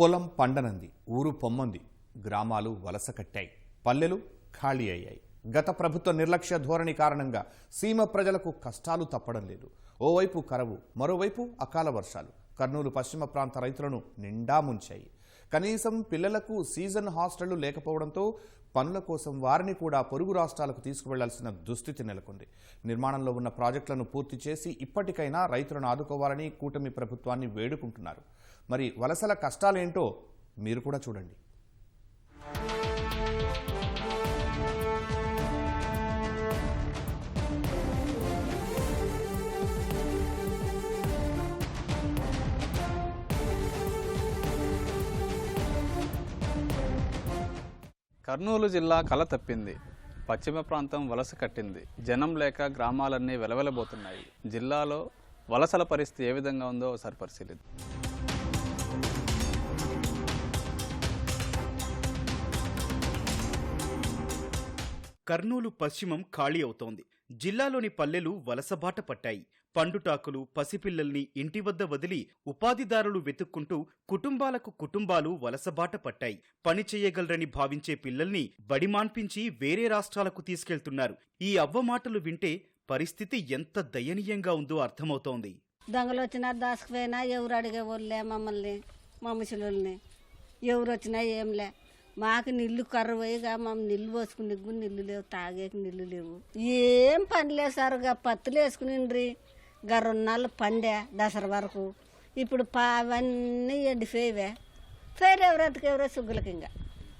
పొలం పండనంది ఊరు పొమ్మంది. గ్రామాలు వలస కట్టాయి. పల్లెలు ఖాళీ అయ్యాయి. గత ప్రభుత్వ నిర్లక్ష్య ధోరణి కారణంగా సీమ ప్రజలకు కష్టాలు తప్పడం లేదు. ఓవైపు కరవు మరోవైపు అకాల వర్షాలు. కర్నూలు పశ్చిమ ప్రాంత రైతులను నిండా ముంచాయి. కనీసం పిల్లలకు సీజన్ హాస్టళ్ళు లేకపోవడంతో పనుల కోసం వారిని కూడా పొరుగు రాష్ట్రాలకు తీసుకువెళ్ళాల్సిన దుస్థితి నెలకొంది. నిర్మాణంలో ఉన్న ప్రాజెక్టులను పూర్తి చేసి ఇప్పటికైనా రైతులను ఆదుకోవాలని కూటమి ప్రభుత్వాన్ని వేడుకుంటున్నారు. మరి వలసల కష్టాలేంటో మీరు కూడా చూడండి. కర్నూలు జిల్లా కల తప్పింది. పశ్చిమ ప్రాంతం వలస కట్టింది. జనం లేక గ్రామాలన్నీ వెలవెలబోతున్నాయి. జిల్లాలో వలసల పరిస్థితి ఏ విధంగా ఉందో ఒకసారి పరిశీలిద్దాం. కర్నూలు పశ్చిమం ఖాళీ అవుతోంది. జిల్లాలోని పల్లెలు వలసబాట పట్టాయి. పండుటాకులు పసిపిల్లల్ని ఇంటి వద్ద వదిలి ఉపాధిదారులు వెతుక్కుంటూ కుటుంబాలకు కుటుంబాలు వలసబాట పట్టాయి. పని చేయగలరని భావించే పిల్లల్ని బడిమాన్పించి వేరే రాష్ట్రాలకు తీసుకెళ్తున్నారు. ఈ అవ్వ మాటలు వింటే పరిస్థితి ఎంత దయనీయంగా ఉందో అర్థమవుతోంది. దొంగలు వచ్చినా దాసుకుపోయినా ఎవరు అడిగే వాళ్ళే మమ్మల్ని మా ముసలోళ్ళని. ఎవరు వచ్చినా ఏంలే మాకు నీళ్ళు కర్రపోయిగా మా నీళ్ళు పోసుకునే కూడా నీళ్ళు లేవు తాగేకి నీళ్ళు లేవు. ఏం పని లేదు సార్ పత్తులు వేసుకునిండ్రి. గా రెండు నాళ్ళు పండే దసరా వరకు. ఇప్పుడు పా అవన్నీ ఎండిపోయివే. పేరు ఎవరెంతకు ఎవరో సుగ్గులకి ఇంకా.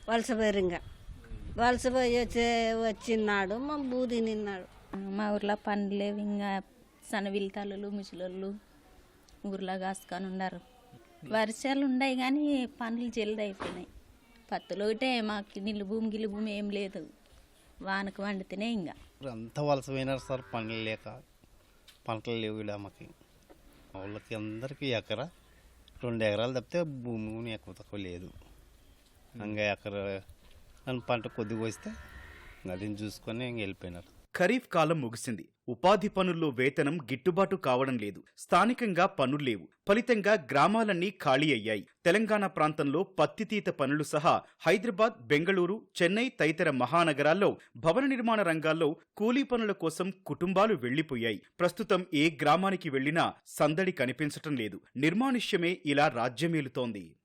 వలస పోయారు ఇంకా. వలస పోయి వచ్చే వచ్చిన్నాడు మా బూది నిన్నాడు. మా ఊర్లో పనులు లేవు ఇంకా సన్నవిల్లి తల్లులు ముసలోళ్ళు ఊర్లో కాసుకొని ఉన్నారు వర్షాలు ఉన్నాయి కానీ పనులు జల్ది అయిపోయినాయి. పత్తులు ఒకటే మాకు నీళ్ళు భూమి గిల్లు భూమి ఏం లేదు. వానకు వండితేనే ఇంకా అంతా వలస పోయినారు సార్ పనులు లేక. పంటలు లేవు ఇలా మాకు. వాళ్ళకి అందరికీ ఎకరా రెండు ఎకరాలు తప్పితే భూమి కూడా ఎక్కువ తక్కువ లేదు. ఇంకా ఎకరా నన్ను పంట కొద్దిగా వస్తే అది చూసుకొని ఇంక వెళ్ళిపోయినారు. ఖరీఫ్ కాలం ముగిసింది. ఉపాధి పనుల్లో వేతనం గిట్టుబాటు కావడం లేదు. స్థానికంగా పనుల్లేవు ఫలితంగా గ్రామాలన్నీ ఖాళీ అయ్యాయి. తెలంగాణ ప్రాంతంలో పత్తితీత పనులు సహా హైదరాబాద్ బెంగళూరు చెన్నై తదితర మహానగరాల్లో భవన నిర్మాణ రంగాల్లో కూలీ పనుల కోసం కుటుంబాలు వెళ్ళిపోయాయి. ప్రస్తుతం ఏ గ్రామానికి వెళ్ళినా సందడి కనిపించటం లేదు. నిర్మానుష్యమే ఇలా రాజ్యమేలుతోంది.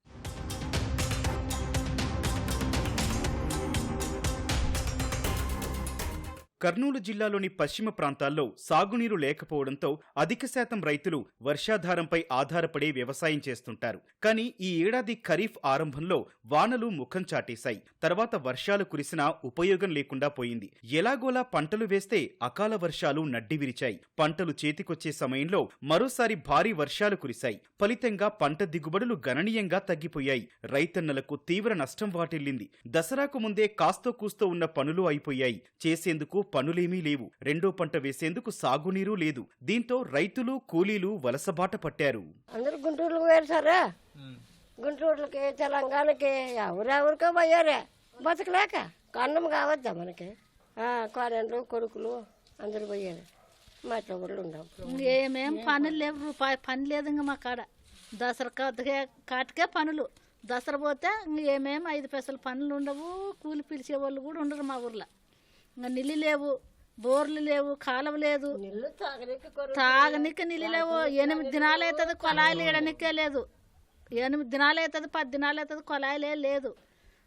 కర్నూలు జిల్లాలోని పశ్చిమ ప్రాంతాల్లో సాగునీరు లేకపోవడంతో అధిక శాతం రైతులు వర్షాధారంపై ఆధారపడే వ్యవసాయం చేస్తుంటారు. కానీ ఈ ఏడాది ఖరీఫ్ ఆరంభంలో వానలు ముఖం చాటేశాయి. తర్వాత వర్షాలు కురిసినా ఉపయోగం లేకుండా పోయింది. ఎలాగోలా పంటలు వేస్తే అకాల వర్షాలు నడ్డి విరిచాయి. పంటలు చేతికొచ్చే సమయంలో మరోసారి భారీ వర్షాలు కురిశాయి. ఫలితంగా పంట దిగుబడులు గణనీయంగా తగ్గిపోయాయి. రైతన్నలకు తీవ్ర నష్టం వాటిల్లింది. దసరాకు ముందే కాస్తో కూస్తో ఉన్న పనులు అయిపోయాయి. చేసేందుకు పనులేమీ లేవు. రెండో పంట వేసేందుకు సాగునీరు లేదు. దీంతో రైతులు కూలీలు వలసబాట పట్టారు. అందరు గుంటూరుకు పోయారు సరే గుంటూరులకి తెలంగాణకి ఎవరెవరికో పోయారే? బతకలేక? కన్నం కావద్దా మనకి? కోరెండ్లు కొడుకులు అందరు పోయారు. మా తోడు ఉండవు ఏమేం పనులు లేవు రూపాయి పని లేదు ఇంకా మా కాడ. దసరా కాటికే కాటికే పనులు. దసరా పోతే ఇంక ఏమేం ఐదు పైసలు పనులు ఉండవు. కూలి పిలిచే వాళ్ళు కూడా ఉండరు మా ఊర్లో. నీళ్ళు లేవు బోర్లు లేవు కాలువ లేదు. తాగనికి నీళ్ళు లేవు. ఎనిమిది దినాలు అవుతుంది కొలాయిలు ఇడనికే లేదు. ఎనిమిది దినాలు అవుతుంది పది దినాలు అవుతుంది కొలాయిలే లేదు.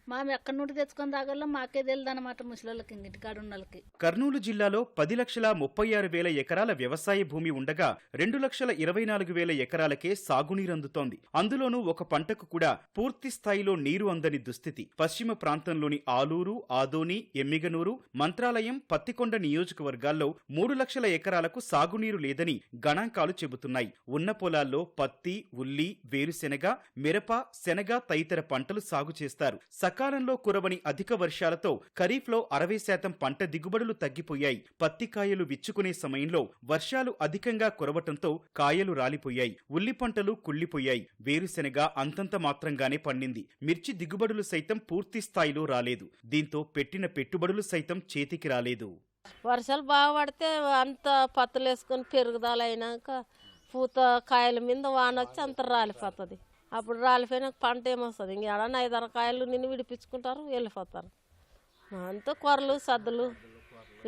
మేము ఎక్కడి నుండి తెచ్చుకొని తాగల్లో మాకే తెలియదు ముసలిళ్ళకి ఇంటికాడు వాళ్ళకి కర్నూలు జిల్లాలో పది లక్షల ముప్పై ఆరు వేల ఎకరాల వ్యవసాయ భూమి ఉండగా రెండు లక్షల ఇరవై నాలుగు వేల ఎకరాలకే సాగునీరు అందుతోంది అందులోనూ ఒక పంటకు కూడా పూర్తి స్థాయిలో నీరు అందని దుస్థితి. పశ్చిమ ప్రాంతంలోని ఆలూరు ఆదోని ఎమ్మిగనూరు మంత్రాలయం పత్తికొండ నియోజకవర్గాల్లో మూడు లక్షల ఎకరాలకు సాగునీరు లేదని గణాంకాలు చెబుతున్నాయి. ఉన్న పొలాల్లో పత్తి ఉల్లి వేరుశెనగ మిరప శనగ తదితర పంటలు సాగు చేస్తారు. సకాలంలో కురవని అధిక వర్షాలతో ఖరీఫ్లో అరవై శాతం పంట దిగుబడులు తగ్గిపోయాయి. పత్తి కాయలు విచ్చుకునే సమయంలో వర్షాలు అధికంగా కురవటంతో కాయలు రాలిపోయాయి. ఉల్లి పంటలు కుళ్ళిపోయాయి వేరుశెనగ అంతంత మాత్రంగానే పండింది. మిర్చి దిగుబడులు సైతం పూర్తి స్థాయిలో రాలేదు. దీంతో పెట్టిన పెట్టుబడులు సైతం చేతికి రాలేదు. వర్షాలు బాగా పడితే అంత పత్తులు వేసుకొని పెరుగుదలైనాక పూత కాయల మీద వాన వచ్చి అంత రాలిపోతుంది. అప్పుడు రాలిపోయినాక పంట ఏమొస్తుంది? ఇంక ఏడన్నా ఐదారు కాయలు నిన్ను విడిపించుకుంటారు వెళ్ళిపోతారు. అంతా కొరలు సద్దులు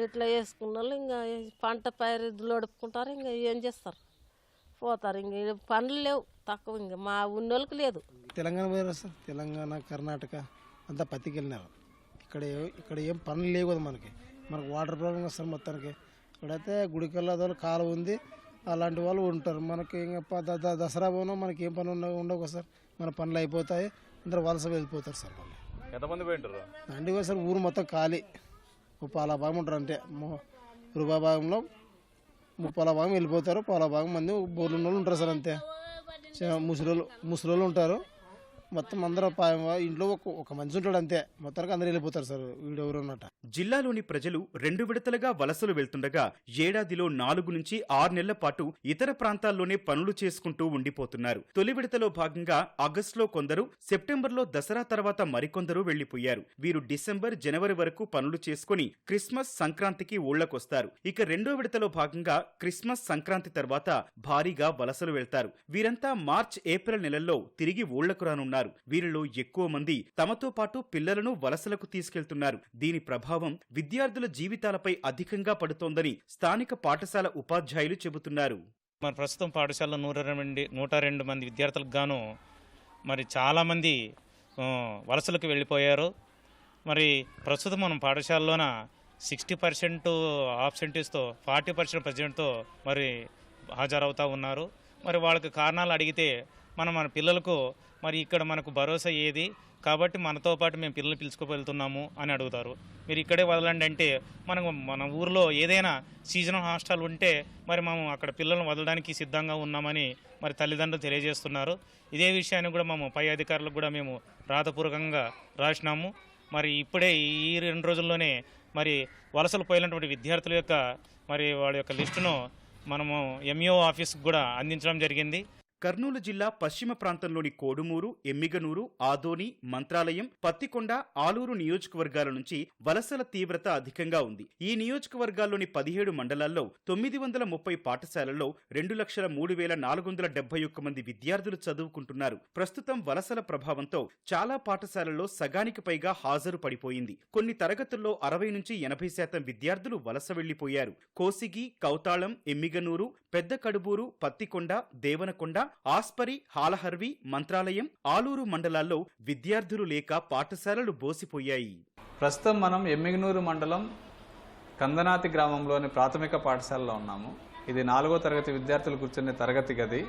ఇట్లా వేసుకున్న వాళ్ళు ఇంకా పంట పైరు లోడుపుకుంటారు ఇంకా ఏం చేస్తారు? పోతారు. ఇంక పనులు లేవు తక్కువ ఇంకా మా ఉన్నోళ్ళకి లేదు. తెలంగాణ పోయారు సార్ తెలంగాణ కర్ణాటక అంతా పత్తికి వెళ్ళినారు ఇక్కడ ఇక్కడ ఏం పనులు లేవు కదా మనకి. మనకు వాటర్ ప్రాబ్లం వస్తారు మొత్తానికి. ఇక్కడైతే గుడికల్లా కాలువ ఉంది. అలాంటి వాళ్ళు ఉంటారు. మనకి ఇంకా దసరా పోయినా మనకి ఏం పని ఉండవు ఉండవు సార్. మన పనులు అయిపోతాయి. అందరు వలస వెళ్ళిపోతారు సార్ వాళ్ళు ఎంతమంది పోయింటారు పోయి సార్ ఊరు మొత్తం ఖాళీ. పాల భాగం ఉంటారు అంటే రూపాయి భాగంలో ముప్పాల భాగం వెళ్ళిపోతారు. పాల భాగం మంది బోర్లు ఉంటారు సార్ అంతే. ముసలోళ్ళు ముసలోళ్ళు ఉంటారు. మొత్తం అందరూ ఇంట్లో ఒక ఒక మనిషి ఉంటాడు అంతే. మొత్తానికి అందరూ వెళ్ళిపోతారు సార్. వీడు ఎవరు జిల్లాలోని ప్రజలు రెండు విడతలుగా వలసలు వెళ్తుండగా ఏడాదిలో నాలుగు నుంచి ఆరు నెలల పాటు ఇతర ప్రాంతాల్లోనే పనులు చేసుకుంటూ ఉండిపోతున్నారు. తొలి విడతలో భాగంగా ఆగస్టులో కొందరు సెప్టెంబర్లో దసరా తర్వాత మరికొందరు వెళ్ళిపోయారు వీరు డిసెంబర్ జనవరి వరకు పనులు చేసుకుని క్రిస్మస్ సంక్రాంతికి ఊళ్ళకొస్తారు ఇక రెండో విడతలో భాగంగా క్రిస్మస్ సంక్రాంతి తర్వాత భారీగా వలసలు వెళ్తారు. వీరంతా మార్చ్ ఏప్రిల్ నెలల్లో తిరిగి ఊళ్ళకు రానున్నారు. వీరిలో ఎక్కువ మంది తమతో పాటు పిల్లలను వలసలకు తీసుకెళ్తున్నారు. దీని ప్రభావం విద్యార్థుల జీవితాలపై అధికంగా పడుతోందని స్థానిక పాఠశాల ఉపాధ్యాయులు చెబుతున్నారు. మరి ప్రస్తుతం పాఠశాలలో నూట రెండు నూట రెండు మంది విద్యార్థులకు గాను మరి చాలామంది వలసలకు వెళ్ళిపోయారు. మరి ప్రస్తుతం మనం పాఠశాలలోన సిక్స్టీ పర్సెంట్ ఆబ్సెంటీస్తో ఫార్టీ పర్సెంట్ ప్రజెంట్తో మరి హాజరవుతూ ఉన్నారు. మరి వాళ్ళకి కారణాలు అడిగితే మనం మన పిల్లలకు మరి ఇక్కడ మనకు భరోసా ఏది? కాబట్టి మనతో పాటు మేము పిల్లలు పిలుచుకువెళ్తున్నాము అని అడుగుతారు. మీరు ఇక్కడే వదలండి అంటే మనకు మన ఊర్లో ఏదైనా సీజనల్ హాస్టల్ ఉంటే మరి మేము అక్కడ పిల్లలను వదలడానికి సిద్ధంగా ఉన్నామని మరి తల్లిదండ్రులు తెలియజేస్తున్నారు. ఇదే విషయాన్ని కూడా మేము పై అధికారులకు కూడా మేము రాతపూర్వకంగా రాసినాము. మరి ఇప్పుడే ఈ రెండు రోజుల్లోనే మరి వలసలు పోయినటువంటి విద్యార్థుల యొక్క మరి వాళ్ళ యొక్క లిస్టును మనము ఎంఈఓ ఆఫీస్కి కూడా అందించడం జరిగింది. కర్నూలు జిల్లా పశ్చిమ ప్రాంతంలోని కోడుమూరు ఎమ్మిగనూరు ఆదోని మంత్రాలయం పత్తికొండ ఆలూరు నియోజకవర్గాల నుంచి వలసల తీవ్రత అధికంగా ఉంది. ఈ నియోజకవర్గాల్లోని పదిహేడు మండలాల్లో తొమ్మిది వందల ముప్పై పాఠశాలల్లో రెండు లక్షల మూడు వేల నాలుగు వందల డెబ్బై ఒక్క మంది విద్యార్థులు చదువుకుంటున్నారు. ప్రస్తుతం వలసల ప్రభావంతో చాలా పాఠశాలల్లో సగానికి పైగా హాజరు పడిపోయింది. కొన్ని తరగతుల్లో అరవై నుంచి ఎనభై శాతం విద్యార్థులు వలస వెళ్ళిపోయారు కోసిగి కౌతాళం ఎమ్మిగనూరు పెద్ద కడుబూరు పత్తికొండ దేవనకొండ ఆస్పరి హాలహర్వి మంత్రాలయం ఆలూరు మండలాల్లో విద్యార్థులు లేక పాఠశాలలు బోసిపోయాయి. ప్రస్తుతం మనం ఎమ్మిగనూరు మండలం కందనాతి గ్రామంలోని ప్రాథమిక పాఠశాలలో ఉన్నాము. ఇది నాలుగో తరగతి విద్యార్థులు కూర్చునే తరగతి గది.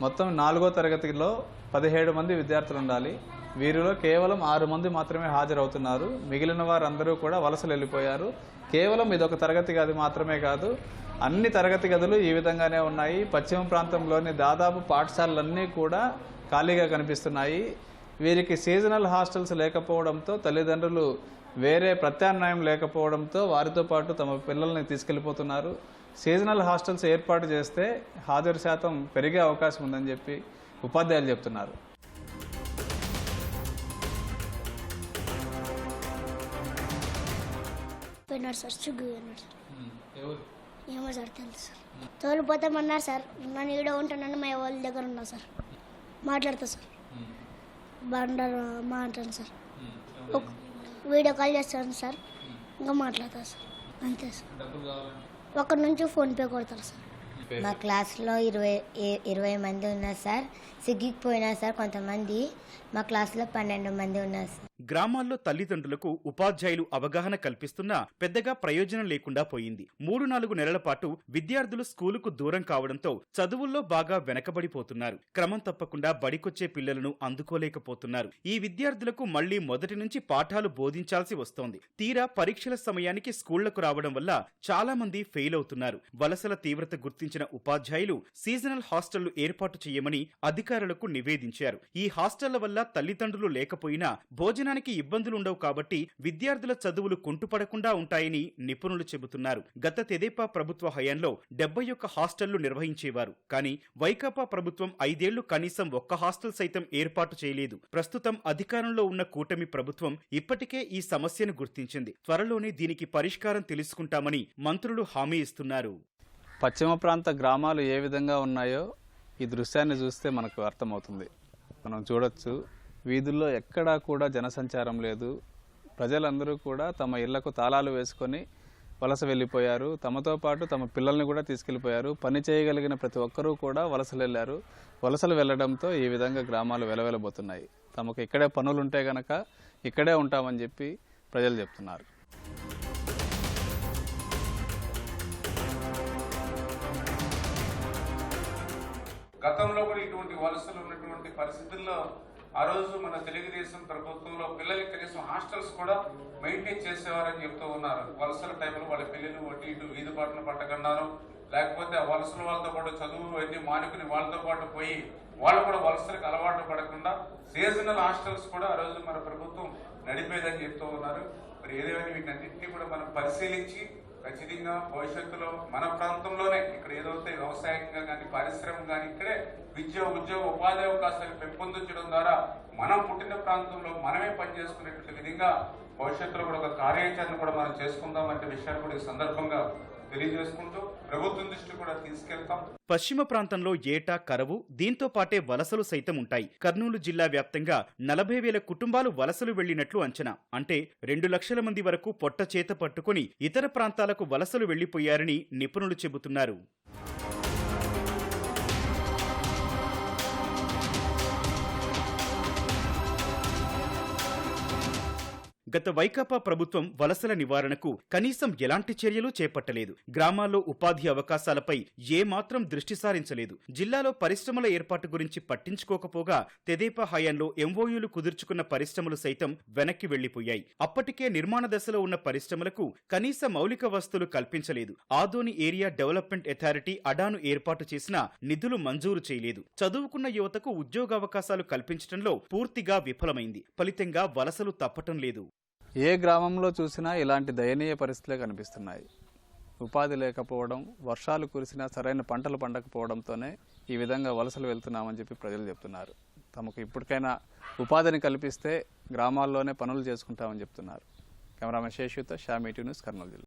మొత్తం నాలుగో తరగతిలో పదిహేడు మంది విద్యార్థులు ఉండాలి. వీరిలో కేవలం ఆరు మంది మాత్రమే హాజరవుతున్నారు. మిగిలిన వారందరూ కూడా వలసలు వెళ్ళిపోయారు. కేవలం ఇదొక తరగతి గది మాత్రమే కాదు అన్ని తరగతి గదులు ఈ విధంగానే ఉన్నాయి. పశ్చిమ ప్రాంతంలోని దాదాపు పాఠశాలలన్నీ కూడా ఖాళీగా కనిపిస్తున్నాయి. వీరికి సీజనల్ హాస్టల్స్ లేకపోవడంతో తల్లిదండ్రులు వేరే ప్రత్యామ్నాయం లేకపోవడంతో వారితో పాటు తమ పిల్లల్ని తీసుకెళ్ళిపోతున్నారు. సీజనల్ హాస్టల్స్ ఏర్పాటు చేస్తే హాజరు శాతం పెరిగే అవకాశం ఉందని చెప్పి ఉపాధ్యాయులు చెప్తున్నారు. సార్ ఏమో సార్ తెలుసు సార్. తోలిపోతామన్నారు సార్. నన్ను ఈడ ఉంటానని మా వాళ్ళ దగ్గర ఉన్నా సార్. మాట్లాడతా సార్. బండలు మాట్లాడు సార్. వీడియో కాల్ చేస్తాను సార్. ఇంకా మాట్లాడతా సార్. అంతే సార్. ఒకరి నుంచి ఫోన్పే కొడతారు సార్. మా క్లాస్లో ఇరవై ఇరవై మంది ఉన్నారు సార్. సిగ్గిపోయినా సార్ కొంతమంది. మా క్లాస్లో పన్నెండు మంది ఉన్నారు సార్. గ్రామాల్లో తల్లిదండ్రులకు ఉపాధ్యాయులు అవగాహన కల్పిస్తున్నా పెద్దగా ప్రయోజనం లేకుండా పోయింది. మూడు నాలుగు నెలల పాటు విద్యార్థులు స్కూలుకు దూరం కావడంతో చదువుల్లో బాగా వెనకబడిపోతున్నారు. క్రమం తప్పకుండా బడికొచ్చే పిల్లలను అందుకోలేకపోతున్నారు. ఈ విద్యార్థులకు మళ్ళీ మొదటి నుంచి పాఠాలు బోధించాల్సి వస్తోంది. తీరా పరీక్షల సమయానికి స్కూళ్ళకు రావడం వల్ల చాలా మంది ఫెయిల్ అవుతున్నారు. వలసల తీవ్రత గుర్తించిన ఉపాధ్యాయులు సీజనల్ హాస్టళ్ళు ఏర్పాటు చేయమని అధికారులకు నివేదించారు. ఈ హాస్టళ్ళ వల్ల తల్లిదండ్రులు లేకపోయినా ఇబ్బందులు ఉండవు కాబట్టి విద్యార్థుల చదువులు కుంటుపడకుండా ఉంటాయని నిపుణులు చెబుతున్నారు. గత తెదేపా ప్రభుత్వ హయాంలో డెబ్బై ఒక్క హాస్టళ్ళు నిర్వహించేవారు. కానీ వైకాపా ప్రభుత్వం ఐదేళ్ళు కనీసం ఒక్క హాస్టల్ సైతం ఏర్పాటు చేయలేదు. ప్రస్తుతం అధికారంలో ఉన్న కూటమి ప్రభుత్వం ఇప్పటికే ఈ సమస్యను గుర్తించింది. త్వరలోనే దీనికి పరిష్కారం తెలుసుకుంటామని మంత్రులు హామీ ఇస్తున్నారు. పశ్చిమ ప్రాంత గ్రామాలు ఏ విధంగా ఉన్నాయో ఈ దృశ్యాన్ని చూస్తే మనకు అర్థమవుతుంది. మనం చూడొచ్చు వీధుల్లో ఎక్కడా కూడా జనసంచారం లేదు. ప్రజలందరూ కూడా తమ ఇళ్ళకు తాళాలు వేసుకొని వలస వెళ్ళిపోయారు. తమతో పాటు తమ పిల్లల్ని కూడా తీసుకెళ్ళిపోయారు. పని చేయగలిగిన ప్రతి ఒక్కరూ కూడా వలసలు వెళ్ళారు వలసలు వెళ్ళడంతో ఈ విధంగా గ్రామాలు వెలవెలబోతున్నాయి. తమకు ఇక్కడే పనులు ఉంటే గనక ఇక్కడే ఉంటామని చెప్పి ప్రజలు చెప్తున్నారు. గతంలో కూడా ఇటువంటి వలసలు ఉన్నటువంటి పరిస్థితుల్లో ఆ రోజు మన తెలుగుదేశం ప్రభుత్వంలో పిల్లలకి కనీసం హాస్టల్స్ కూడా మెయింటైన్ చేసేవారని చెప్తూ ఉన్నారు. వలసల టైంలో వాళ్ళ పిల్లలు అటు ఇటు వీధి పాటలు పట్టకున్నారు లేకపోతే ఆ వలసల వాళ్ళతో పాటు చదువు అన్ని మానుకుని వాళ్ళతో పాటు పోయి వాళ్ళు కూడా వలసలకు అలవాటు పడకుండా సీజనల్ హాస్టల్స్ కూడా ఆ రోజు మన ప్రభుత్వం నడిపేదని చెప్తూ ఉన్నారు. మరి ఏదేమైనా వీటన్నింటినీ కూడా మనం పరిశీలించి ఖచ్చితంగా భవిష్యత్తులో మన ప్రాంతంలోనే ఇక్కడ ఏదైతే వ్యవసాయంగా కానీ పారిశ్రామిక కానీ ఇక్కడే విద్య ఉద్యోగ ఉపాధి అవకాశాలు పెంపొందించడం ద్వారా మనం పుట్టిన ప్రాంతంలో మనమే పనిచేసుకునేటువంటి విధంగా భవిష్యత్తులో కూడా ఒక కార్యాచరణ కూడా మనం చేసుకుందాం అంటే విషయాన్ని కూడా ఈ సందర్భంగా తెలియజేసుకుంటూ ప్రభుత్వం దృష్టి కూడా తీసుకెళ్తాం. పశ్చిమ ప్రాంతంలో ఏటా కరవు దీంతో పాటే వలసలు సైతం ఉంటాయి. కర్నూలు జిల్లా వ్యాప్తంగా నలభై వేల కుటుంబాలు వలసలు వెళ్ళినట్లు అంచనా. అంటే రెండు లక్షల మంది వరకు పొట్ట చేత పట్టుకుని ఇతర ప్రాంతాలకు వలసలు వెళ్ళిపోయారని నిపుణులు చెబుతున్నారు. గత వైకాపా ప్రభుత్వం వలసల నివారణకు కనీసం ఎలాంటి చర్యలు చేపట్టలేదు. గ్రామాల్లో ఉపాధి అవకాశాలపై ఏమాత్రం దృష్టి సారించలేదు. జిల్లాలో పరిశ్రమల ఏర్పాటు గురించి పట్టించుకోకపోగా తెదేపా హయాంలో ఎంఓయూలు కుదుర్చుకున్న పరిశ్రమలు సైతం వెనక్కి వెళ్ళిపోయాయి అప్పటికే నిర్మాణ దశలో ఉన్న పరిశ్రమలకు కనీస మౌలిక వస్తువులు కల్పించలేదు. ఆదోని ఏరియా డెవలప్మెంట్ అథారిటీ అడాను ఏర్పాటు చేసినా నిధులు మంజూరు చేయలేదు. చదువుకున్న యువతకు ఉద్యోగావకాశాలు కల్పించడంలో పూర్తిగా విఫలమైంది. ఫలితంగా వలసలు తప్పటం లేదు. ఏ గ్రామంలో చూసినా ఇలాంటి దయనీయ పరిస్థితులే కనిపిస్తున్నాయి. ఉపాధి లేకపోవడం వర్షాలు కురిసినా సరైన పంటలు పండకపోవడంతోనే ఈ విధంగా వలసలు వెళ్తున్నామని చెప్పి ప్రజలు చెప్తున్నారు. తమకు ఇప్పటికైనా ఉపాధిని కల్పిస్తే గ్రామాల్లోనే పనులు చేసుకుంటామని చెప్తున్నారు. కెమెరామెన్ శేషుత షామీ న్యూస్ కర్నూలు జిల్లా.